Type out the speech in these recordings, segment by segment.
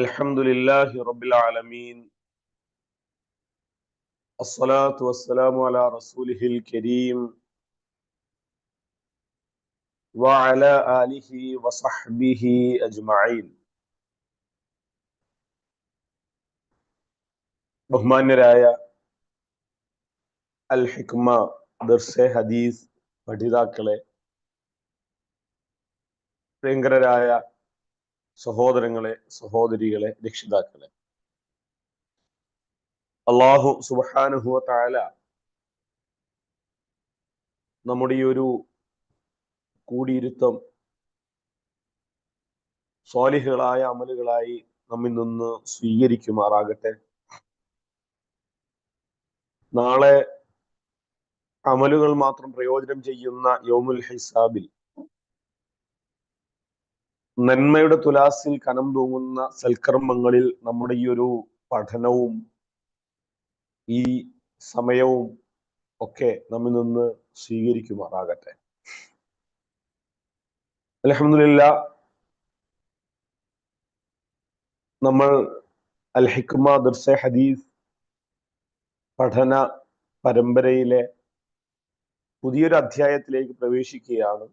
الحمد لله رب العالمين الصلاة والسلام على رسوله الكريم وعلى آله وصحبه أجمعين ബഹുമാന്യരായ അൽ ഹിക്മ ദർസെ ഹദീസ് പഠിതാക്കളെ പ്രിയങ്കരായ സഹോദരങ്ങളെ സഹോദരികളെ രക്ഷിതാക്കളെ. അള്ളാഹു സുബാനുഹുവ താല നമ്മുടെ ഈ ഒരു കൂടിയിരുത്തം സ്വാലിഹുകളായ അമലുകളായി നമ്മിൽ നിന്ന് സ്വീകരിക്കുമാറാകട്ടെ. നാളെ അമലുകൾ മാത്രം പ്രയോജനം ചെയ്യുന്ന യോമുൽ ഹിസാബിൽ നന്മയുടെ തുലാസിൽ കനം തൂങ്ങുന്ന സൽക്കർമ്മങ്ങളിൽ നമ്മുടെ ഈ ഒരു പഠനവും ഈ സമയവും ഒക്കെ നമ്മിൽ നിന്ന് സ്വീകരിക്കുമാറാകട്ടെ. അലഹമില്ല നമ്മൾ അൽ ഹിക്മ ദർസെ ഹദീസ് പഠന പരമ്പരയിലെ പുതിയൊരു അധ്യായത്തിലേക്ക് പ്രവേശിക്കുകയാണ്.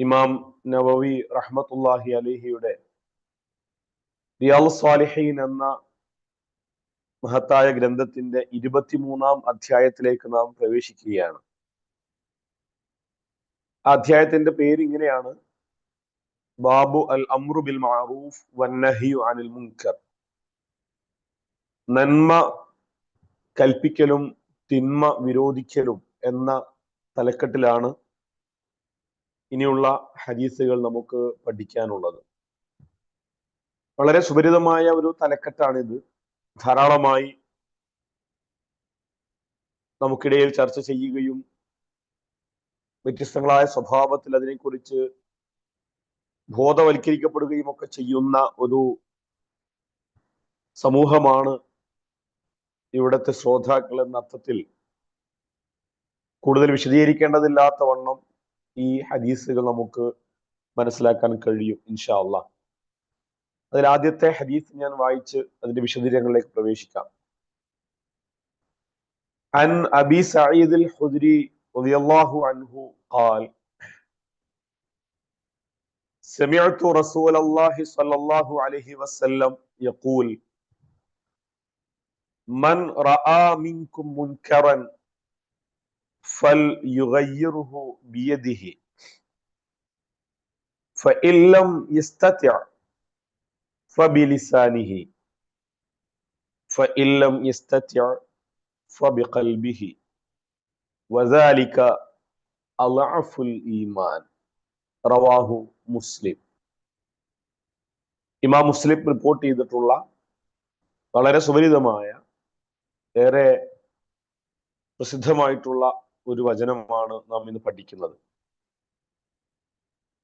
ഇമാം നവവി റഹ്മത്തുല്ലാഹി അലിഹിയുടെ സ്വാലിഹീൻ എന്ന മഹത്തായ ഗ്രന്ഥത്തിന്റെ ഇരുപത്തിമൂന്നാം അധ്യായത്തിലേക്ക് നാം പ്രവേശിക്കുകയാണ്. അധ്യായത്തിന്റെ പേര് ഇങ്ങനെയാണ്. ബാബു അൽ അമ്രു ബിൽ മാറൂഫ് വന്നഹിയു അനിൽ മുൻകർ. നന്മ കൽപ്പിക്കലും തിന്മ വിരോധിക്കലും എന്ന തലക്കെട്ടിലാണ് ഇനിയുള്ള ഹദീസുകൾ നമുക്ക് പഠിക്കാനുള്ളത്. വളരെ സുപരിതമായ ഒരു തലക്കെട്ടാണിത്. ധാരാളമായി നമുക്കിടയിൽ ചർച്ച ചെയ്യുകയും വ്യത്യസ്തങ്ങളായ സ്വഭാവത്തിൽ അതിനെക്കുറിച്ച് ബോധവൽക്കരിക്കപ്പെടുകയും ഒക്കെ ചെയ്യുന്ന ഒരു സമൂഹമാണ് ഇവിടുത്തെ ശ്രോതാക്കൾ എന്ന അർത്ഥത്തിൽ കൂടുതൽ വിശദീകരിക്കേണ്ടതില്ലാത്ത വണ്ണം ഈ ഹദീസുകൾ നമുക്ക് മനസ്സിലാക്കാൻ കഴിയും ഇൻഷാ അള്ളാഹ് അതിൽ ആദ്യത്തെ ഹദീസ് ഞാൻ വായിച്ച് അതിന്റെ വിശദീകരണങ്ങളിലേക്ക് പ്രവേശിക്കാം عن أبي سعيد الخدري رضي الله عنه قال سمعت رسول الله صلى الله عليه وسلم يقول من رأى منكم منكرا ഫൽ യുഗയ്യിറുഹു ഫഇല്ലം ഫഇല്ലം വദാലിക അളഅഫുൽ ഈമാൻ. റവാഹു മുസ്ലിം. ഇമാം മുസ്ലിം റിപ്പോർട്ട് ചെയ്തിട്ടുള്ള വളരെ സുപരിതമായ ഏറെ പ്രസിദ്ധമായിട്ടുള്ള ഒരു വചനമാണ് നാം ഇന്ന് പഠിക്കുന്നത്.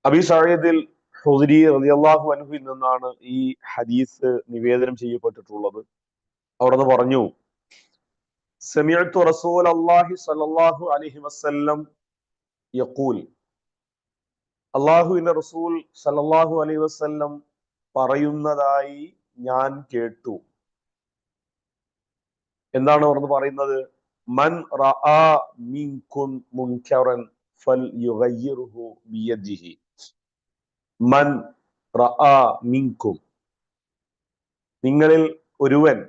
അബി സാഹിദിൽ ഹുദരി റളിയല്ലാഹു അൻഹുവിൽ നിന്നാണ് ഈ ഹദീസ് നിവേദനം ചെയ്യപ്പെട്ടിട്ടുള്ളത്. അവിടെ നിന്ന് പറഞ്ഞു സമിഅത്തു റസൂൽ അല്ലാഹി സ്വല്ലല്ലാഹു അലൈഹി വസല്ലം യഖൂൽ. അള്ളാഹുവിന്റെ റസൂൽ സല്ലല്ലാഹു അലൈഹി വസല്ലം പറയുന്നതായി ഞാൻ കേട്ടു. എന്താണ് അവിടുന്ന് പറയുന്നത്? മൻ മിൻകും മുൻകറൻ ഫൽ യുഗയ്യിറുഹു ബിയദിഹി മൻ മിൻകും നിങ്ങളിൽ ഒരുവൻ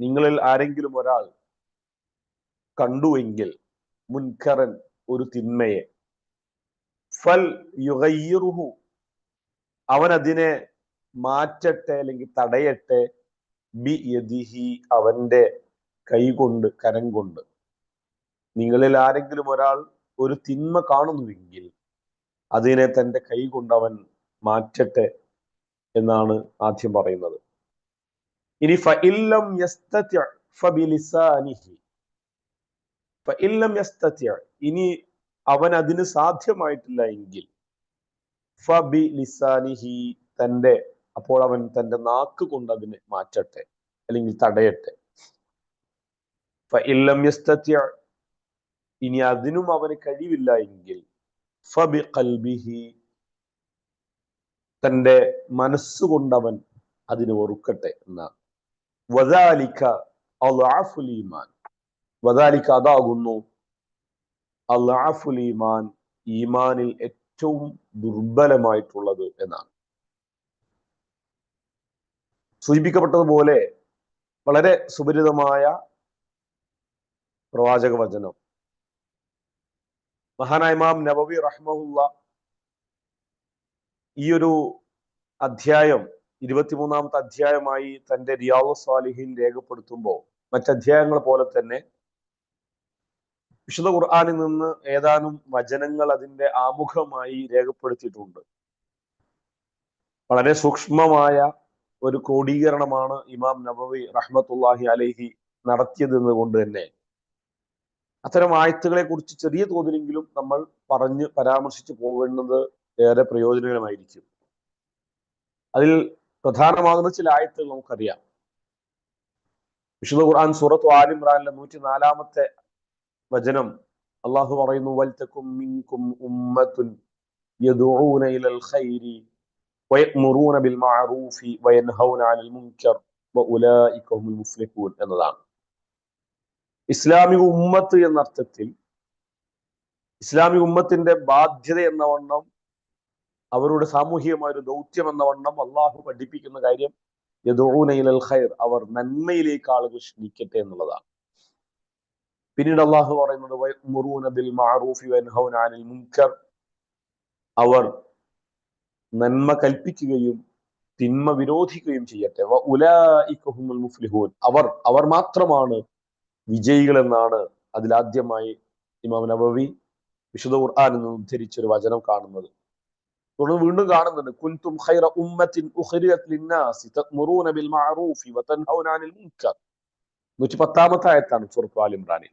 നിങ്ങളിൽ ആരെങ്കിലും ഒരാൾ കണ്ടുവെങ്കിൽ മുൻകറൻ ഒരു തിന്മയെ. ഫൽ യുഗയ്യിറുഹു. അവൻ അതിനെ മാറ്റട്ടെ അല്ലെങ്കിൽ തടയട്ടെ. ബി യദിഹി അവന്റെ കൈകൊണ്ട് കരം കൊണ്ട്. നിങ്ങളിൽ ആരെങ്കിലും ഒരാൾ ഒരു തിന്മ കാണുന്നുവെങ്കിൽ അതിനെ തന്റെ കൈ അവൻ മാറ്റട്ടെ എന്നാണ് ആദ്യം പറയുന്നത്. ഇനി ഫബിലിസാനിഹി ഇനി അവൻ അതിന് സാധ്യമായിട്ടില്ല എങ്കിൽ ഫബി ലിസാനിഹി തന്റെ അപ്പോൾ അവൻ തന്റെ നാക്ക് കൊണ്ട് അതിനെ മാറ്റട്ടെ അല്ലെങ്കിൽ തടയട്ടെ. ഇനി അതിനും അവന് കഴിവില്ല എങ്കിൽ തന്റെ മനസ്സുകൊണ്ടവൻ അതിന് ഒറുക്കട്ടെ എന്നാണ്. വദാലിക്ക അള്ളാഫുൽ ഈമാൻ. വദാലിക്ക അതാകുന്നു അള്ളാഫുൽ ഈമാൻ ഈമാനിൽ ഏറ്റവും ദുർബലമായിട്ടുള്ളത് എന്നാണ്. സൂചിപ്പിക്കപ്പെട്ടതുപോലെ വളരെ സുപരിതമായ പ്രവാചക വചനം മഹാനായ ഇമാം നബവി റഹ്മുള്ള ഈ ഒരു അധ്യായം ഇരുപത്തിമൂന്നാമത്തെ അധ്യായമായി തന്റെ റിയാവു സ്വാലിഹീൻ രേഖപ്പെടുത്തുമ്പോൾ മറ്റധ്യായങ്ങൾ പോലെ തന്നെ വിശുദ്ധ ഖുർആാനിൽ നിന്ന് ഏതാനും വചനങ്ങൾ അതിന്റെ ആമുഖമായി രേഖപ്പെടുത്തിയിട്ടുണ്ട്. വളരെ സൂക്ഷ്മമായ ഒരു ക്രോഡീകരണമാണ് ഇമാം നബവി റഹ്മത്തുല്ലാഹി അലഹി നടത്തിയതെന്ന് കൊണ്ട് തന്നെ അത്തരം ആയത്തുകളെ കുറിച്ച് ചെറിയ തോതിലെങ്കിലും നമ്മൾ പറഞ്ഞ് പരാമർശിച്ചു പോകേണ്ടത് ഏറെ പ്രയോജനകരമായിരിക്കും. അതിൽ പ്രധാനമാകുന്ന ചില ആയത്തുകൾ നമുക്കറിയാം. വിശുദ്ധ ഖുർആൻ സൂറത്ത് ആലിമ്രാനിലെ നൂറ്റി നാലാമത്തെ വചനം അള്ളാഹു പറയുന്നു വൽതക്കും മിൻകും ഉമ്മത്തുൻ യദുഊന ഇലൽ ഖൈരി വയഅ്മുറൂന ബിൽ മഅറൂഫി വയൻഹൗന അനിൽ മുൻകർ വഉലൈക ഹുമുൽ മുഫ്ലിഹൂൻ എന്നതാണ്. ഇസ്ലാമിക ഉമ്മത്ത് എന്ന അർത്ഥത്തിൽ ഇസ്ലാമിക ഉമ്മത്തിന്റെ ബാധ്യത എന്ന വണ്ണം അവരുടെ സാമൂഹികമായ ഒരു ദൗത്യം എന്ന വണ്ണം അള്ളാഹു പഠിപ്പിക്കുന്ന കാര്യം യദൂനയിലൽ ഖൈർ അവർ നന്മയിലേക്ക് ആളുകൾ ക്ഷണിക്കട്ടെ എന്നുള്ളതാണ്. പിന്നീട് അള്ളാഹു പറയുന്നത് വയഅ്മുറൂന ബിൽ വയൻഹൗന അനിൽ മുൻകർ. അവർ നന്മ കൽപ്പിക്കുകയും തിന്മ വിരോധിക്കുകയും ചെയ്യട്ടെ. മുഫ്ലിഹൂൻ. അവർ അവർ മാത്രമാണ് വിജയികൾ എന്നാണ് അതിലാദ്യമായി ഇമാം നബവി വിശുദ്ധ ഖുർആനിൽ നിന്ന് ഉദ്ധരിച്ചൊരു വചനം കാണുന്നത്. തുടർന്ന് വീണ്ടും കാണുന്നുണ്ട്. കുൻതും ഖൈറ ഉമ്മത്തിൻ ഉഖ്രിജത് ലിന്നാസി തഅ്മുറൂന ബിൽ മഅറൂഫി വതൻഹൗന അനിൽ മുൻകർ. നൂറ്റി പത്താമത്തെ ആയത്താണ് സൂറത്ത് ആൽ ഇമ്രാനിൽ.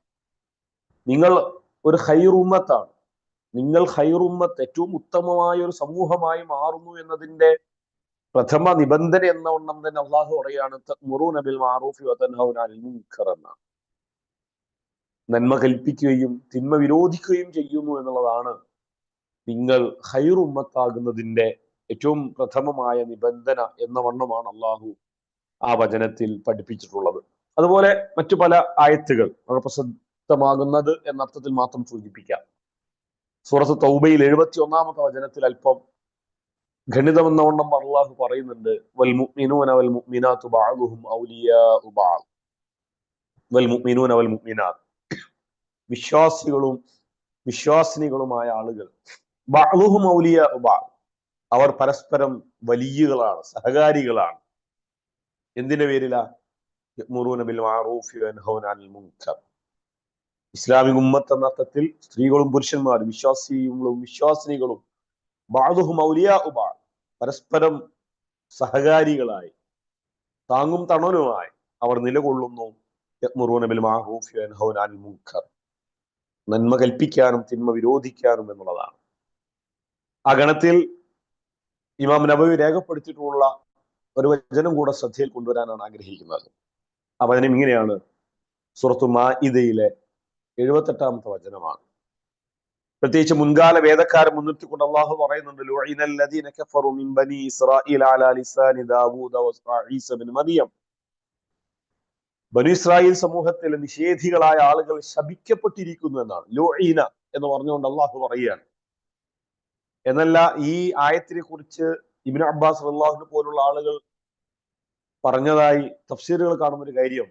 നിങ്ങൾ ഒരു ഖൈർ ഉമ്മത്താണ്. നിങ്ങൾ ഖൈർ ഉമ്മത്ത് ഏറ്റവും ഉത്തമമായ ഒരു സമൂഹമായി മാറുന്നു എന്നതിന്റെ പ്രഥമ നിബന്ധന എന്ന വണ്ണം തന്നെ അള്ളാഹു പറയാണ് തഅ്മുറൂന ബിൽ മഅറൂഫി വതൻഹൗന അനിൽ മുൻകർ എന്നാണ്. നന്മ കൽപ്പിക്കുകയും തിന്മ വിരോധിക്കുകയും ചെയ്യുന്നു എന്നുള്ളതാണ് നിങ്ങൾ ഹൈറുമ്മത്താകുന്നതിന്റെ ഏറ്റവും പ്രഥമമായ നിബന്ധന എന്ന വണ്ണമാണ് അള്ളാഹു ആ വചനത്തിൽ പഠിപ്പിച്ചിട്ടുള്ളത്. അതുപോലെ മറ്റു പല ആയത്തുകൾ പ്രസക്തമാകുന്നത് എന്ന അർത്ഥത്തിൽ മാത്രം സൂചിപ്പിക്കാം. സൂറത്ത് തൗബയിൽ എഴുപത്തി ഒന്നാമത്തെ വചനത്തിൽ അല്പം ഗണിതമെന്ന വണ്ണം അള്ളാഹു പറയുന്നുണ്ട്. വൽ മുഅ്മിനൂന വൽ മുഅ്മിനാത്തു ബഅദുഹും ഔലിയാഉ ബഅദ്. വൽ മുഅ്മിനൂന വൽ വിശ്വാസികളും വിശ്വാസിനികളുമായ ആളുകൾ. ബഅദ് അവർ പരസ്പരം വലിയകളാണ് സഹകാരികളാണ്. എന്തിന്റെ പേരിലാ? ഇസ്ലാമിക് ഉമ്മത്ത് എന്ന അർത്ഥത്തിൽ സ്ത്രീകളും പുരുഷന്മാരും വിശ്വാസികളും വിശ്വാസിനികളും ബാദുഹു മൗലിയ ബഅദ് പരസ്പരം സഹകാരികളായി താങ്ങും തണലുമായി അവർ നിലകൊള്ളുന്നു. യഅ്മുറൂന ബിൽ മഅറൂഫി വയൻഹൗന അനിൽ മുൻകർ. നന്മ കൽപ്പിക്കാനും തിന്മ വിരോധിക്കാനും എന്നുള്ളതാണ്. ആ ഗണത്തിൽ ഇമാം നബവി രേഖപ്പെടുത്തിയിട്ടുള്ള ഒരു വചനം കൂടെ ശ്രദ്ധയിൽ കൊണ്ടുവരാനാണ് ആഗ്രഹിക്കുന്നത്. ആ വചനം ഇങ്ങനെയാണ്. സുറത്തു മാഇദയിലെ എഴുപത്തെട്ടാമത്തെ വചനമാണ്. പ്രത്യേകിച്ച് മുൻകാല വേദക്കാരെ മുൻനിർത്തിക്കൊണ്ട് അള്ളാഹു പറയുന്നുണ്ട് ഇസ്രായേൽ സമൂഹത്തിലെ നിഷേധികളായ ആളുകൾ ശപിക്കപ്പെട്ടിരിക്കുന്നു എന്നാണ്. ലുഈന എന്ന് പറഞ്ഞുകൊണ്ട് അള്ളാഹു പറയുകയാണ്. എന്നല്ല ഈ ആയത്തിനെ കുറിച്ച് ഇബിൻ അബ്ബാസ് അള്ളാഹുനെ പോലുള്ള ആളുകൾ പറഞ്ഞതായി തഫ്സീറുകൾ കാണുന്ന ഒരു കാര്യം.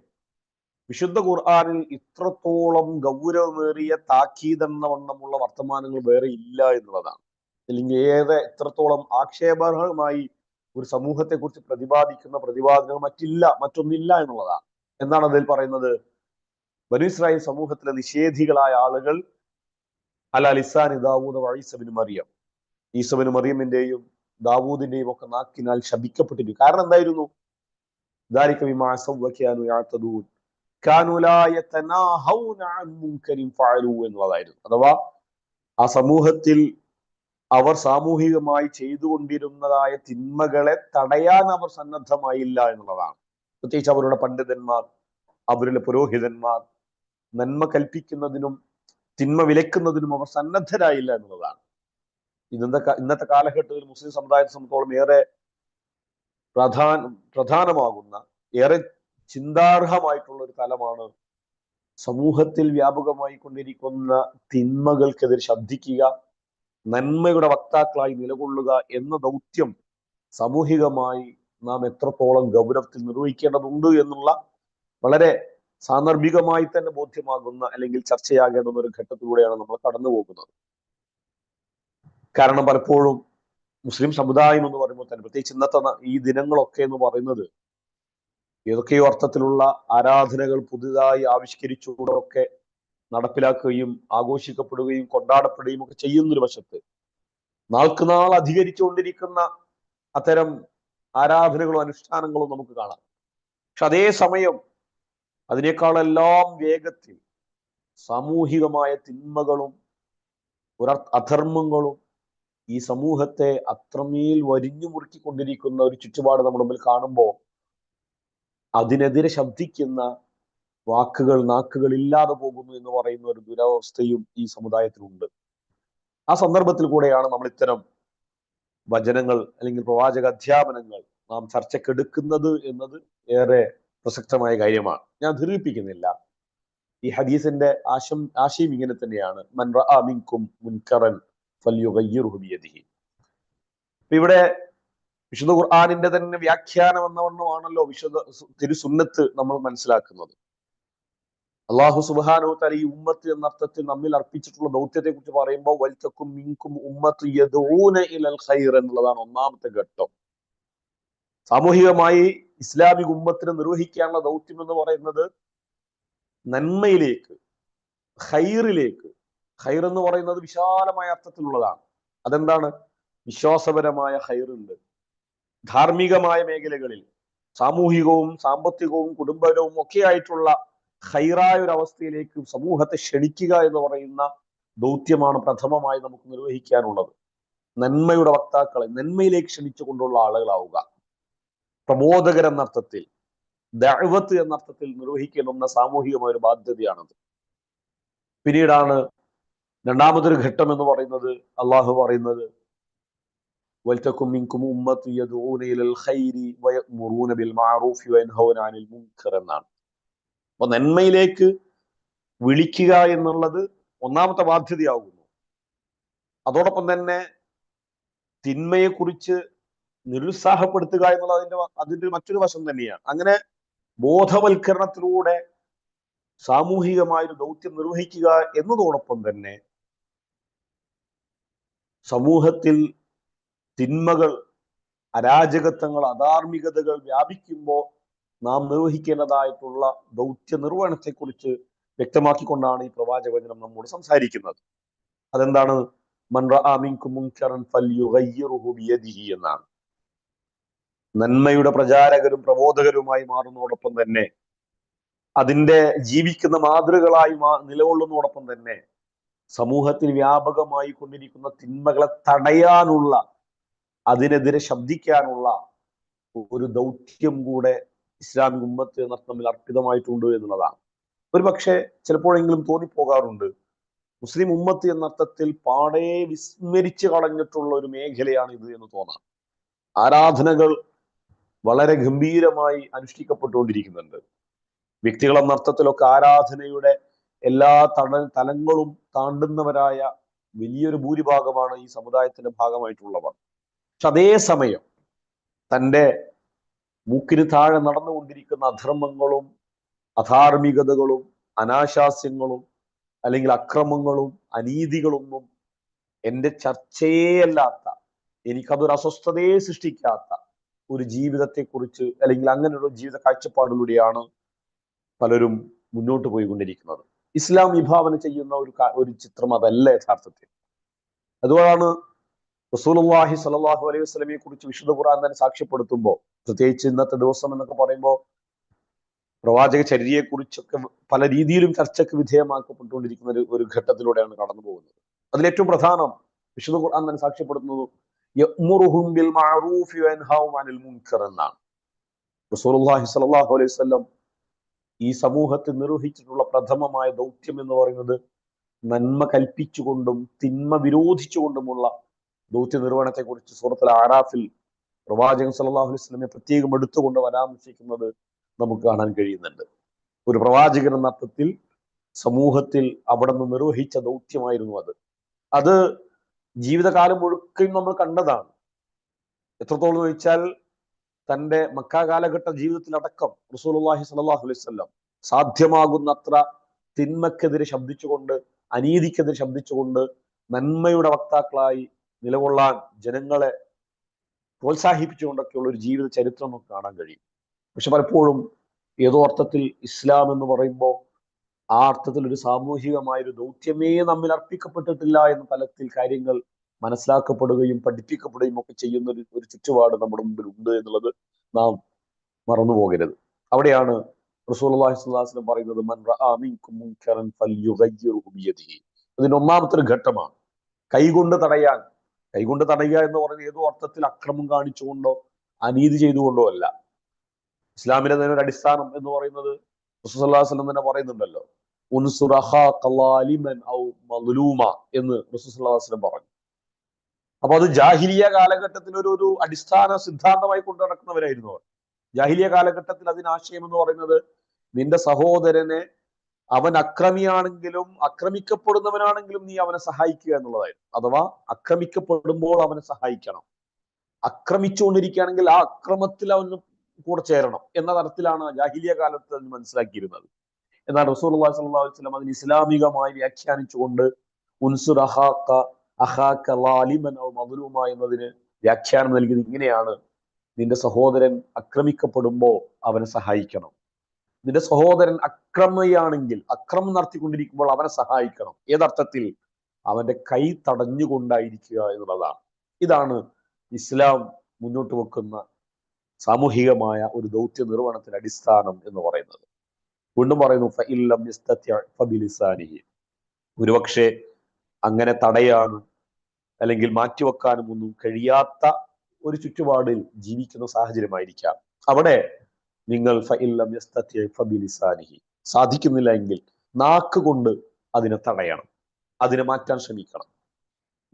വിശുദ്ധ ഖുർആാനിൽ ഇത്രത്തോളം ഗൗരവമേറിയ താക്കീത് എന്ന വണ്ണമുള്ള വർത്തമാനങ്ങൾ വേറെ ഇല്ല എന്നുള്ളതാണ്. അല്ലെങ്കിൽ ഏത് ഇത്രത്തോളം ആക്ഷേപകരമായി ഒരു സമൂഹത്തെക്കുറിച്ച് പ്രതിപാദിക്കുന്ന പ്രതിപാദനങ്ങൾ മറ്റില്ല മറ്റൊന്നില്ല എന്നുള്ളതാണ്. എന്നാണ് അതിൽ പറയുന്നത്. ബനുസ്രായേൽ സമൂഹത്തിലെ നിഷേധികളായ ആളുകൾ അല്ല ലിസാനി ദാവൂദ് വൈസബിന് മറിയം. ഈസബിന് മറിയമിന്റെയും ദാവൂദിന്റെയും ഒക്കെ നാക്കിനാൽ ശപിക്കപ്പെട്ടിരുന്നു കാരണം എന്തായിരുന്നു? എന്നുള്ളതായിരുന്നു. അഥവാ ആ സമൂഹത്തിൽ അവർ സാമൂഹികമായി ചെയ്തുകൊണ്ടിരുന്നതായ തിന്മകളെ തടയാൻ അവർ സന്നദ്ധമായില്ല എന്നുള്ളതാണ്. പ്രത്യേകിച്ച് അവരുടെ പണ്ഡിതന്മാർ അവരുടെ പുരോഹിതന്മാർ നന്മ കൽപ്പിക്കുന്നതിനും തിന്മ വിലക്കുന്നതിനും അവർ സന്നദ്ധരായില്ല എന്നുള്ളതാണ്. ഇന്നത്തെ ഇന്നത്തെ കാലഘട്ടത്തിൽ മുസ്ലിം സമുദായത്തെ സംബന്ധിച്ചോളം ഏറെ പ്രധാന പ്രധാനമാകുന്ന ഏറെ ചിന്താർഹമായിട്ടുള്ള ഒരു തലമാണ് സമൂഹത്തിൽ വ്യാപകമായി കൊണ്ടിരിക്കുന്ന തിന്മകൾക്കെതിരെ ശബ്ദിക്കുക നന്മയുടെ വക്താക്കളായി നിലകൊള്ളുക എന്ന ദൗത്യം സാമൂഹികമായി നാം എത്രത്തോളം ഗൗരവത്തിൽ നിർവഹിക്കേണ്ടതുണ്ട് എന്നുള്ള വളരെ സാന്ദർഭികമായി തന്നെ ബോധ്യമാകുന്ന അല്ലെങ്കിൽ ചർച്ചയാകേണ്ടുന്ന ഒരു ഘട്ടത്തിലൂടെയാണ് നമ്മൾ കടന്നു പോകുന്നത്. കാരണം പലപ്പോഴും മുസ്ലിം സമുദായം എന്ന് പറയുമ്പോൾ തന്നെ പ്രത്യേകിച്ച് ഇന്നത്തെ ഈ ദിനങ്ങളൊക്കെ എന്ന് പറയുന്നത് ഏതൊക്കെയോ അർത്ഥത്തിലുള്ള ആരാധനകൾ പുതുതായി ആവിഷ്കരിച്ചുകൊണ്ടൊക്കെ നടപ്പിലാക്കുകയും ആഘോഷിക്കപ്പെടുകയും കൊണ്ടാടപ്പെടുകയും ഒക്കെ ചെയ്യുന്നൊരു വശത്ത് നാൾക്ക് നാൾ അധികരിച്ചുകൊണ്ടിരിക്കുന്ന അത്തരം ആരാധനകളും അനുഷ്ഠാനങ്ങളും നമുക്ക് കാണാം. പക്ഷെ അതേ സമയം അതിനേക്കാളെല്ലാം വേഗത്തിൽ സാമൂഹികമായ തിന്മകളും അധർമ്മങ്ങളും ഈ സമൂഹത്തെ അത്രമേൽ വരിഞ്ഞു മുറുക്കിക്കൊണ്ടിരിക്കുന്ന ഒരു ചുറ്റുപാട് നമ്മുടെ മുമ്പിൽ കാണുമ്പോൾ അതിനെതിരെ ശബ്ദിക്കുന്ന വാക്കുകൾ നാക്കുകൾ ഇല്ലാതെ പോകുന്നു എന്ന് പറയുന്ന ഒരു ദുരവസ്ഥയും ഈ സമുദായത്തിലുണ്ട്. ആ സന്ദർഭത്തിൽ കൂടെയാണ് നമ്മൾ ഇത്തരം വചനങ്ങൾ അല്ലെങ്കിൽ പ്രവാചക അധ്യാപനങ്ങൾ നാം ചർച്ചക്കെടുക്കുന്നത് എന്നത് ഏറെ പ്രസക്തമായ കാര്യമാണ്. ഞാൻ ധരിപ്പിക്കുന്നില്ല. ഈ ഹദീസിന്റെ ആശം ആശയം ഇങ്ങനെ തന്നെയാണ്. മുൻകറൻ ഇവിടെ വിശുദ്ധ ഖുർആാനിന്റെ തന്നെ വ്യാഖ്യാനം എന്ന വണ്ണമാണല്ലോ വിശുദ്ധ തിരുസുന്നത്ത് നമ്മൾ മനസ്സിലാക്കുന്നത്. അള്ളാഹു സുബാനു തല ഈ ഉമ്മത്ത് എന്ന അർത്ഥത്തിൽ നമ്മിൽ അർപ്പിച്ചിട്ടുള്ള ദൗത്യത്തെ കുറിച്ച് പറയുമ്പോൾ വൽക്കും മിങ്കും ഉമ്മത്ത് യദൂന ഇലൽ ഖൈർ എന്നുള്ളതാണ് ഒന്നാമത്തെ ഘട്ടം. സാമൂഹികമായി ഇസ്ലാമിക ഉമ്മത്തിനെ നിർവഹിക്കാനുള്ള ദൗത്യം എന്ന് പറയുന്നത് നന്മയിലേക്ക് ഹൈറിലേക്ക് ഹൈർ എന്ന് പറയുന്നത് വിശാലമായ അർത്ഥത്തിലുള്ളതാണ്. അതെന്താണ്? വിശ്വാസപരമായ ഹൈറുണ്ട് ധാർമ്മികമായ മേഖലകളിൽ സാമൂഹികവും സാമ്പത്തികവും കുടുംബപരവും ഒക്കെ ആയിട്ടുള്ള ഹൈറായ ഒരു അവസ്ഥയിലേക്ക് സമൂഹത്തെ ക്ഷണിക്കുക എന്ന് പറയുന്ന ദൗത്യമാണ് പ്രഥമമായി നമുക്ക് നിർവഹിക്കാനുള്ളത്. നന്മയുടെ വക്താക്കളെ നന്മയിലേക്ക് ക്ഷണിച്ചു കൊണ്ടുള്ള ആളുകളാവുക. പ്രബോധകർ എന്ന അർത്ഥത്തിൽ ദഅവത്ത് എന്ന അർത്ഥത്തിൽ നിർവഹിക്കേണ്ടുന്ന സാമൂഹികമായ ഒരു ബാധ്യതയാണത്. പിന്നീടാണ് രണ്ടാമതൊരു ഘട്ടം എന്ന് പറയുന്നത് അള്ളാഹു പറയുന്നത് വൽതക്കും മിൻകും ഉമ്മത്ത് യദഊന ഇലൽ ഖൈരി വയഅ്മുറൂന ബിൽ മഅറൂഫി വയൻഹൗന അനിൽ മുൻകർ എന്നാണ്. അപ്പൊ നന്മയിലേക്ക് വിളിക്കുക എന്നുള്ളത് ഒന്നാമത്തെ ബാധ്യതയാകുന്നു. അതോടൊപ്പം തന്നെ തിന്മയെക്കുറിച്ച് നിരുത്സാഹപ്പെടുത്തുക എന്നുള്ളത് അതിന്റെ അതിന്റെ മറ്റൊരു വശം തന്നെയാണ്. അങ്ങനെ ബോധവൽക്കരണത്തിലൂടെ സാമൂഹികമായൊരു ദൗത്യം നിർവഹിക്കുക എന്നതോടൊപ്പം തന്നെ സമൂഹത്തിൽ തിന്മകൾ അരാജകത്വങ്ങൾ അധാർമികതകൾ വ്യാപിക്കുമ്പോൾ നാം നിർവഹിക്കേണ്ടതായിട്ടുള്ള ദൗത്യ നിർവഹണത്തെക്കുറിച്ച് വ്യക്തമാക്കിക്കൊണ്ടാണ് ഈ പ്രവാചകവചനം നമ്മോട് സംസാരിക്കുന്നത്. അതെന്താണ്? എന്നാണ്. നന്മയുടെ പ്രചാരകരും പ്രബോധകരുമായി മാറുന്നതോടൊപ്പം തന്നെ അതിന്റെ ജീവിക്കുന്ന മാതൃകളായി മാ നിലകൊള്ളുന്നതോടൊപ്പം തന്നെ സമൂഹത്തിൽ വ്യാപകമായി കൊണ്ടിരിക്കുന്ന തിന്മകളെ തടയാനുള്ള അതിനെതിരെ ശബ്ദിക്കാനുള്ള ഒരു ദൗത്യം കൂടെ ഇസ്ലാമിക ഉമ്മത്ത് എന്ന തമ്മിൽ അർപ്പിതമായിട്ടുണ്ട് എന്നുള്ളതാണ്. ഒരു പക്ഷേ ചിലപ്പോഴെങ്കിലും തോന്നിപ്പോകാറുണ്ട്. മുസ്ലിം ഉമ്മത്ത് എന്നർത്ഥത്തിൽ പാടെ വിസ്മരിച്ചു കളഞ്ഞിട്ടുള്ള ഒരു മേഖലയാണ് ഇത് എന്ന് തോന്നാം. ആരാധനകൾ വളരെ ഗംഭീരമായി അനുഷ്ഠിക്കപ്പെട്ടുകൊണ്ടിരിക്കുന്നുണ്ട്. വ്യക്തികൾ എന്ന അർത്ഥത്തിലൊക്കെ ആരാധനയുടെ എല്ലാ തട തലങ്ങളും താണ്ടുന്നവരായ വലിയൊരു ഭൂരിഭാഗമാണ് ഈ സമുദായത്തിന്റെ ഭാഗമായിട്ടുള്ളവർ. പക്ഷെ അതേസമയം തന്റെ മൂക്കിന് താഴെ നടന്നുകൊണ്ടിരിക്കുന്ന അധർമ്മങ്ങളും അധാർമികതകളും അനാശാസ്യങ്ങളും അല്ലെങ്കിൽ അക്രമങ്ങളും അനീതികളൊന്നും എന്റെ ചർച്ചയേ അല്ലാത്ത എനിക്കതൊരു അസ്വസ്ഥതയെ സൃഷ്ടിക്കാത്ത ഒരു ജീവിതത്തെക്കുറിച്ച് അല്ലെങ്കിൽ അങ്ങനെയുള്ള ജീവിത കാഴ്ചപ്പാടിലൂടെയാണ് പലരും മുന്നോട്ട് പോയിക്കൊണ്ടിരിക്കുന്നത്. ഇസ്ലാം വിഭാവന ചെയ്യുന്ന ഒരു ഒരു ചിത്രം അതല്ല യഥാർത്ഥത്തിൽ. അതുകൊണ്ടാണ് റസൂലുള്ളാഹി സ്വല്ലല്ലാഹു അലൈഹി വസല്ലമയെ കുറിച്ച് വിശുദ്ധ ഖുർആൻ തന്നെ സാക്ഷ്യപ്പെടുത്തുമ്പോൾ പ്രത്യേകിച്ച് ഇന്നത്തെ ദിവസം എന്നൊക്കെ പറയുമ്പോൾ പ്രവാചക ചര്യയെ കുറിച്ചൊക്കെ പല രീതിയിലും ചർച്ചയ്ക്ക് വിധേയമാക്കപ്പെട്ടുകൊണ്ടിരിക്കുന്ന ഒരു ഒരു ഘട്ടത്തിലൂടെയാണ് കടന്നു പോകുന്നത്. അതിലേറ്റവും പ്രധാനം വിശുദ്ധ ഖുർആൻ തന്നെ സാക്ഷ്യപ്പെടുത്തുന്നത് എന്നാണ്. റസൂലുള്ളാഹി സ്വല്ലല്ലാഹു അലൈഹി വസല്ലം ഈ സമൂഹത്തെ നിർവഹിച്ചിട്ടുള്ള പ്രഥമമായ ദൗത്യം എന്ന് പറയുന്നത് നന്മ കൽപ്പിച്ചുകൊണ്ടും തിന്മ വിരോധിച്ചുകൊണ്ടുമുള്ള ദൗത്യ നിർവഹണത്തെ കുറിച്ച് സൂറത്തിൽ ആറാഫിൽ പ്രവാചകൻ സല്ലാഹു അലൈഹി വസല്ലമയെ പ്രത്യേകം എടുത്തുകൊണ്ട് പരാമർശിക്കുന്നത് നമുക്ക് കാണാൻ കഴിയുന്നുണ്ട്. ഒരു പ്രവാചകൻ എന്ന അർത്ഥത്തിൽ സമൂഹത്തിൽ അവിടെ നിന്ന് നിർവഹിച്ച ദൗത്യമായിരുന്നു അത്. അത് ജീവിതകാലം മുഴുക്കയും നമ്മൾ കണ്ടതാണ്. എത്രത്തോളം ചോദിച്ചാൽ തന്റെ മക്ക കാലഘട്ട ജീവിതത്തിലടക്കം റസൂലുള്ളാഹി സലാഹു അലൈഹി വസല്ലം സാധ്യമാകുന്നത്ര തിന്മക്കെതിരെ ശബ്ദിച്ചുകൊണ്ട് അനീതിക്കെതിരെ ശബ്ദിച്ചുകൊണ്ട് നന്മയുടെ വക്താക്കളായി നിലകൊള്ളാൻ ജനങ്ങളെ പ്രോത്സാഹിപ്പിച്ചുകൊണ്ടൊക്കെയുള്ള ഒരു ജീവിത ചരിത്രം നമുക്ക് കാണാൻ കഴിയും. പക്ഷെ പലപ്പോഴും ഏതോ അർത്ഥത്തിൽ ഇസ്ലാം എന്ന് പറയുമ്പോൾ ആ അർത്ഥത്തിൽ ഒരു സാമൂഹികമായ ഒരു ദൗത്യമേ നമ്മിൽ അർപ്പിക്കപ്പെട്ടിട്ടില്ല എന്ന തലത്തിൽ കാര്യങ്ങൾ മനസ്സിലാക്കപ്പെടുകയും പഠിപ്പിക്കപ്പെടുകയും ഒക്കെ ചെയ്യുന്ന ഒരു ഒരു ചുറ്റുപാട് നമ്മുടെ മുമ്പിൽ ഉണ്ട് എന്നുള്ളത് നാം മറന്നു പോകരുത്. അവിടെയാണ് വസല്ലം പറയുന്നത് അതിന്റെ ഒന്നാമത്തെ ഒരു ഘട്ടമാണ് കൈകൊണ്ട് തടയാൻ കൈകൊണ്ട് തടയുക എന്ന് പറയുന്നത് ഏതോ അർത്ഥത്തിൽ അക്രമം കാണിച്ചുകൊണ്ടോ അനീതി ചെയ്തുകൊണ്ടോ അല്ല. ഇസ്ലാമിന്റെ തന്നെ ഒരു അടിസ്ഥാനം എന്ന് പറയുന്നത് വസല്ലം തന്നെ പറയുന്നുണ്ടല്ലോ. എന്ന് വസല്ലം പറഞ്ഞു. അപ്പൊ അത് ജാഹിലിയ കാലഘട്ടത്തിൽ ഒരു ഒരു അടിസ്ഥാന സിദ്ധാന്തമായി കൊണ്ടു നടക്കുന്നവരായിരുന്നു അവർ. ജാഹിലിയ കാലഘട്ടത്തിൽ അതിന് ആശയം എന്ന് പറയുന്നത് നിന്റെ സഹോദരനെ അവൻ അക്രമിയാണെങ്കിലും അക്രമിക്കപ്പെടുന്നവനാണെങ്കിലും നീ അവനെ സഹായിക്കുക എന്നുള്ളതായിരുന്നു. അഥവാ അക്രമിക്കപ്പെടുമ്പോൾ അവനെ സഹായിക്കണം. അക്രമിച്ചുകൊണ്ടിരിക്കുകയാണെങ്കിൽ ആ അക്രമത്തിൽ അവന് കൂടെ ചേരണം എന്ന തരത്തിലാണ് ജാഹിലിയ കാലത്ത് മനസ്സിലാക്കിയിരുന്നത്. എന്നാൽ റസൂൽ സല്ലല്ലാഹു അലൈഹി വസല്ലം അതിന് ഇസ്ലാമികമായി വ്യാഖ്യാനിച്ചുകൊണ്ട് ഉൻസുർ അഹാക്ക അഹാക്ക ലാലിമനോ മദ്ലൂമ എന്നതിന് വ്യാഖ്യാനം നൽകിയത് ഇങ്ങനെയാണ്. നിന്റെ സഹോദരൻ അക്രമിക്കപ്പെടുമ്പോൾ അവനെ സഹായിക്കണം. നിന്റെ സഹോദരൻ അക്രമിയാണെങ്കിൽ അക്രമം നടത്തിക്കൊണ്ടിരിക്കുമ്പോൾ അവനെ സഹായിക്കണം. ഏതർത്ഥത്തിൽ അവന്റെ കൈ തടഞ്ഞുകൊണ്ടായിരിക്കുക എന്നുള്ളതാണ്. ഇതാണ് ഇസ്ലാം മുന്നോട്ട് വെക്കുന്ന സാമൂഹികമായ ഒരു ദൗത്യ നിർവഹണത്തിന്റെ അടിസ്ഥാനം എന്ന് പറയുന്നത്. വീണ്ടും പറയുന്നു ഒരുപക്ഷെ അങ്ങനെ തടയാനും അല്ലെങ്കിൽ മാറ്റിവെക്കാനും ഒന്നും കഴിയാത്ത ഒരു ചുറ്റുപാടിൽ ജീവിക്കുന്ന സാഹചര്യമായിരിക്കാം. അവിടെ നിങ്ങൾ സാധിക്കുന്നില്ല എങ്കിൽ നാക്ക് കൊണ്ട് അതിനെ തടയണം. അതിനെ മാറ്റാൻ ശ്രമിക്കണം.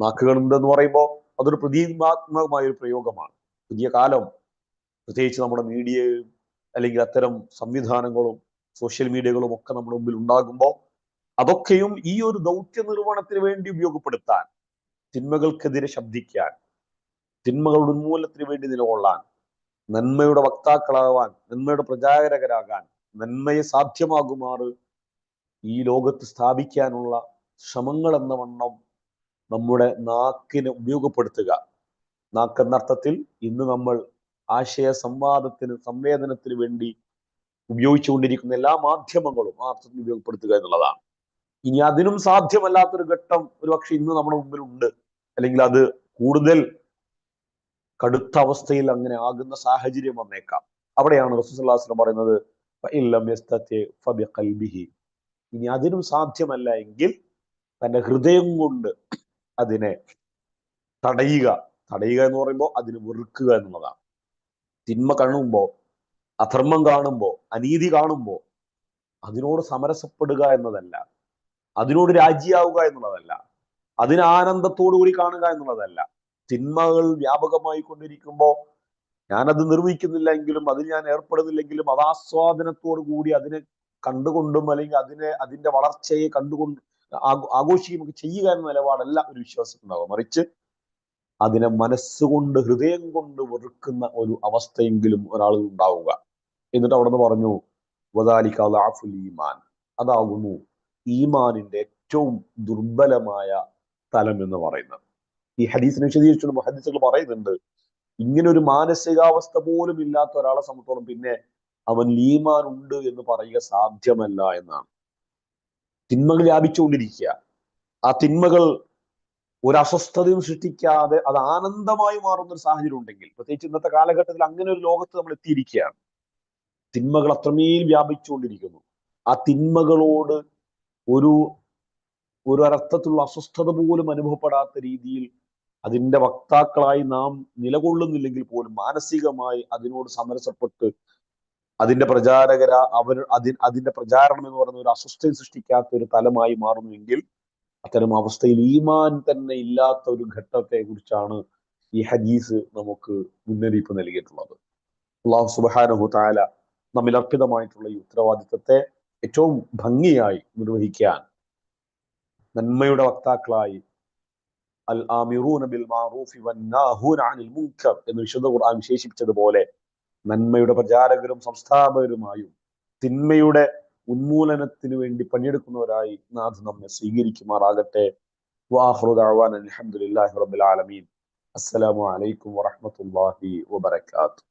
നാക്കുകൾ ഉണ്ടെന്ന് പറയുമ്പോൾ അതൊരു പ്രതീകാത്മകമായ ഒരു പ്രയോഗമാണ്. പുതിയ കാലം പ്രത്യേകിച്ച് നമ്മുടെ മീഡിയയും അല്ലെങ്കിൽ അത്തരം സംവിധാനങ്ങളും സോഷ്യൽ മീഡിയകളും ഒക്കെ നമ്മുടെ മുമ്പിൽ ഉണ്ടാകുമ്പോൾ അതൊക്കെയും ഈ ഒരു ദൗത്യ നിർവഹണത്തിന് വേണ്ടി ഉപയോഗപ്പെടുത്താൻ തിന്മകൾക്കെതിരെ ശബ്ദിക്കാൻ തിന്മകളുടെ ഉന്മൂലനത്തിന് വേണ്ടി നിലകൊള്ളാൻ നന്മയുടെ വക്താക്കളാവാൻ നന്മയുടെ പ്രചാരകരാകാൻ നന്മയെ സാധ്യമാകുമാറ് ഈ ലോകത്ത് സ്ഥാപിക്കാനുള്ള ശ്രമങ്ങൾ എന്ന വണ്ണം നമ്മുടെ നാക്കിനെ ഉപയോഗപ്പെടുത്തുക. നാക്കെന്നർത്ഥത്തിൽ ഇന്ന് നമ്മൾ ആശയ സംവാദത്തിന് സംവേദനത്തിന് വേണ്ടി ഉപയോഗിച്ചുകൊണ്ടിരിക്കുന്ന എല്ലാ മാധ്യമങ്ങളും ആ അർത്ഥത്തിൽ ഉപയോഗപ്പെടുത്തുക എന്നുള്ളതാണ്. ഇനി അതിനും സാധ്യമല്ലാത്തൊരു ഘട്ടം ഒരു പക്ഷെ ഇന്ന് നമ്മുടെ മുമ്പിലുണ്ട്. അല്ലെങ്കിൽ അത് കൂടുതൽ കടുത്ത അവസ്ഥയിൽ അങ്ങനെ ആകുന്ന സാഹചര്യം വന്നേക്കാം. അവിടെയാണ് റസൂസ്ലാസ്ലം പറയുന്നത്. ഇനി അതിനും സാധ്യമല്ല എങ്കിൽ തന്റെ ഹൃദയം കൊണ്ട് അതിനെ തടയുക. തടയുക എന്ന് പറയുമ്പോൾ അതിനെ വെറുക്കുക എന്നുള്ളതാണ്. തിന്മ കാണുമ്പോൾ അധർമ്മം കാണുമ്പോൾ അനീതി കാണുമ്പോൾ അതിനോട് സമരസപ്പെടുക എന്നതല്ല. അതിനോട് രാജിയാവുക എന്നുള്ളതല്ല. അതിന് ആനന്ദത്തോടു കൂടി കാണുക എന്നുള്ളതല്ല. തിന്മകൾ വ്യാപകമായി കൊണ്ടിരിക്കുമ്പോൾ ഞാനത് നിർവഹിക്കുന്നില്ല എങ്കിലും അതിൽ ഞാൻ ഏർപ്പെടുന്നില്ലെങ്കിലും അത് കൂടി അതിനെ കണ്ടുകൊണ്ടും അല്ലെങ്കിൽ അതിനെ അതിന്റെ വളർച്ചയെ കണ്ടുകൊണ്ട് ആഘോഷിക്കുകയും ഒക്കെ ചെയ്യുക എന്ന നിലപാടല്ല ഒരു വിശ്വാസത്തിനുണ്ടാവുക. മറിച്ച് അതിനെ മനസ്സുകൊണ്ട് ഹൃദയം കൊണ്ട് വെറുക്കുന്ന ഒരു അവസ്ഥയെങ്കിലും ഒരാൾ ഉണ്ടാവുക. എന്നിട്ട് അവിടെ നിന്ന് പറഞ്ഞു ഈമാൻ. അതാകുന്നു ഈമാനിന്റെ ഏറ്റവും ദുർബലമായ തലം എന്ന് പറയുന്നത്. ഈ ഹദീസിനെ വിശദീകരിച്ചുകൊണ്ട് ഹദീസുകൾ പറയുന്നുണ്ട്. ഇങ്ങനെ ഒരു മാനസികാവസ്ഥ പോലും ഇല്ലാത്ത ഒരാളെ സംബന്ധിച്ചോളം പിന്നെ അവൻ ലീമാൻ ഉണ്ട് എന്ന് പറയുക സാധ്യമല്ല എന്നാണ്. തിന്മകൾ വ്യാപിച്ചുകൊണ്ടിരിക്കുക. ആ തിന്മകൾ ഒരു അസ്വസ്ഥതയും സൃഷ്ടിക്കാതെ അത് ആനന്ദമായി മാറുന്ന ഒരു സാഹചര്യം ഉണ്ടെങ്കിൽ പ്രത്യേകിച്ച് ഇന്നത്തെ കാലഘട്ടത്തിൽ അങ്ങനെ ഒരു ലോകത്ത് നമ്മൾ എത്തിയിരിക്കുകയാണ്. തിന്മകൾ അത്രമേൽ വ്യാപിച്ചുകൊണ്ടിരിക്കുന്നു. ആ തിന്മകളോട് ഒരു ഒരു ഒരർത്ഥത്തിലുള്ള അസ്വസ്ഥത പോലും അനുഭവപ്പെടാത്ത രീതിയിൽ അതിന്റെ വക്താക്കളായി നാം നിലകൊള്ളുന്നില്ലെങ്കിൽ പോലും മാനസികമായി അതിനോട് സമരസപ്പെട്ട് അതിന്റെ പ്രചാരകര അവർ അതി അതിന്റെ പ്രചാരണം എന്ന് പറയുന്ന ഒരു അസ്വസ്ഥത സൃഷ്ടിക്കാത്ത ഒരു തലമായി മാറുന്നുവെങ്കിൽ അത്തരം അവസ്ഥയിൽ ഈമാൻ തന്നെ ഇല്ലാത്ത ഒരു ഘട്ടത്തെ കുറിച്ചാണ് ഈ ഹദീസ് നമുക്ക് മുന്നറിയിപ്പ് നൽകിയിട്ടുള്ളത്. അള്ളാഹു സുബാനഹു താല നമ്മിൽ അർപ്പിതമായിട്ടുള്ള ഈ ഉത്തരവാദിത്തത്തെ ഏറ്റവും ഭംഗിയായി നിർവഹിക്കാൻ നന്മയുടെ വക്താക്കളായി അൽ ആമിറൂന ബിൽ മാറൂഫി വന്നാഹൂന അനിൽ മുൻകർ എന്ന് വിശുദ്ധ ഖുർആൻ വിശേഷിപ്പിച്ചതുപോലെ നന്മയുടെ പ്രചാരകരും സംസ്ഥാപകരുമായും തിന്മയുടെ ഉന്മൂലനത്തിന് വേണ്ടി പണിയെടുക്കുന്നവരായി നാഥ് നമ്മെ സ്വീകരിക്കുമാറാകട്ടെ. വാഹ്റു ദഅവാന അൽഹംദുലില്ലാഹി റബ്ബിൽ ആലമീൻ. അസ്സലാമു അലൈക്കും വറഹ്മത്തുള്ളാഹി വബറകാതുഹു.